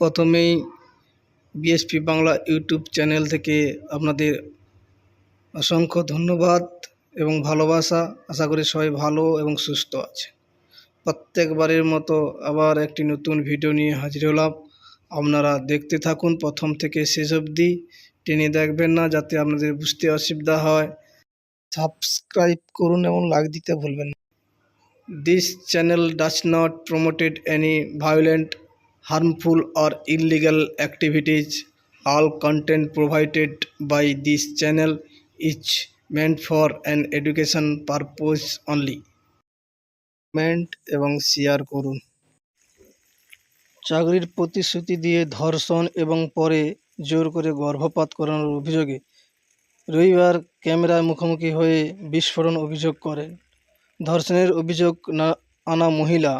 প্রথমেই BSP Bangla YouTube channel থেকে আপনাদের অসংখ্য ধন্যবাদ এবং ভালোবাসা। আশা করি সবাই ভালো এবং সুস্থ আছে। প্রত্যেকবারের মতো আবার একটি নতুন ভিডিও নিয়ে হাজির হলাম। আপনারা দেখতে থাকুন, প্রথম থেকে শেষ অবধি। টেনে দেখবেন না, যাতে আপনাদের বুঝতে অসুবিধা হয়। সাবস্ক্রাইব করুন এবং লাইক দিতে ভুলবেন না। This channel does not promoted any violent harmful or illegal activities. All content provided by this channel is meant for an education purpose only. Comment এবং শেয়ার করুন চাকরির প্রতিশ্রুতি দিয়ে ধর্ষণ এবং পরে জোর করে গর্ভপাত করানোর অভিযোগে রবিবার ক্যামেরায় মুখোমুখি হয়ে বিস্ফোরণ অভিযোগ করেন ধর্ষণের অভিযোগ না আনা মহিলা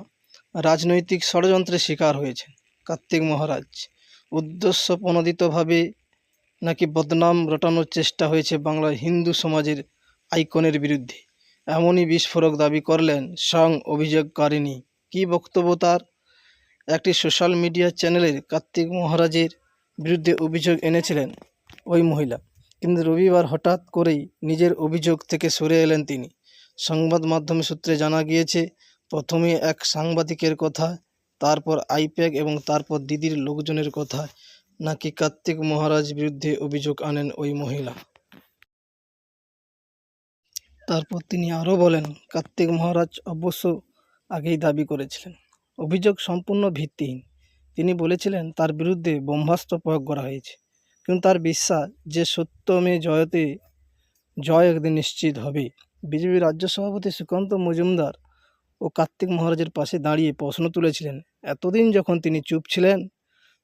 রাজনৈতিক ষড়যন্ত্রের শিকার হয়েছেন কার্তিক মহারাজ। উদ্দেশ্য প্রণোদিতভাবে নাকি বদনাম রটানোর চেষ্টা হয়েছে বাংলার হিন্দু সমাজের আইকনের বিরুদ্ধে। এমনই বিস্ফোরক দাবি করলেন স্বয়ং অভিযোগকারিণী। কী বক্তব্য তার? একটি সোশ্যাল মিডিয়া চ্যানেলের কার্তিক মহারাজের বিরুদ্ধে অভিযোগ এনেছিলেন ওই মহিলা। কিন্তু রবিবার হঠাৎ করেই নিজের অভিযোগ থেকে সরে এলেন তিনি। সংবাদ মাধ্যম সূত্রে জানা গিয়েছে প্রথমে এক সাংবাদিকের কথা, তারপর আইপ্যাক এবং তারপর দিদির লোকজনের কথা। নাকি কার্তিক মহারাজ বিরুদ্ধে অভিযোগ আনেন ওই মহিলা? তারপর তিনি আরও বলেন, কার্তিক মহারাজ অবশ্য আগেই দাবি করেছিলেন। অভিযোগ সম্পূর্ণ ভিত্তিহীন। তিনি বলেছিলেন, তার বিরুদ্ধে ব্রহ্মাস্ত্র প্রয়োগ করা হয়েছে। কিন্তু তার বিশ্বাস যে সত্যমে জয়তে, জয় একদিন নিশ্চিত হবে। বিজেপি রাজ্য সভাপতি সুকান্ত মজুমদার ও কার্তিক মহারাজের পাশে দাঁড়িয়ে প্রশ্ন তুলেছিলেন, এতদিন যখন তিনি চুপ ছিলেন,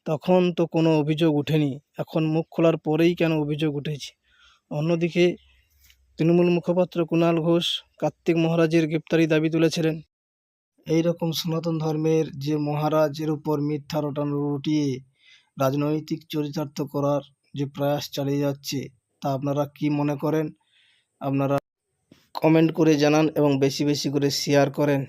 তখন তো কোনো অভিযোগ ওঠেনি। এখন মুখ খোলার পরেই কেন অভিযোগ উঠেছে? অন্যদিকে তৃণমূল মুখপাত্র কুণাল ঘোষ কার্তিক মহারাজের গ্রেপ্তারি দাবি তুলেছিলেন। এই রকম সনাতন ধর্মের যে মহারাজের উপর মিথ্যা রটানো রটিয়ে রাজনৈতিক চরিতার্থ করার যে প্রয়াস চালিয়ে যাচ্ছে, তা আপনারা কি মনে করেন? আপনারা কমেন্ট করে জানান এবং বেশি বেশি করে শেয়ার করেন।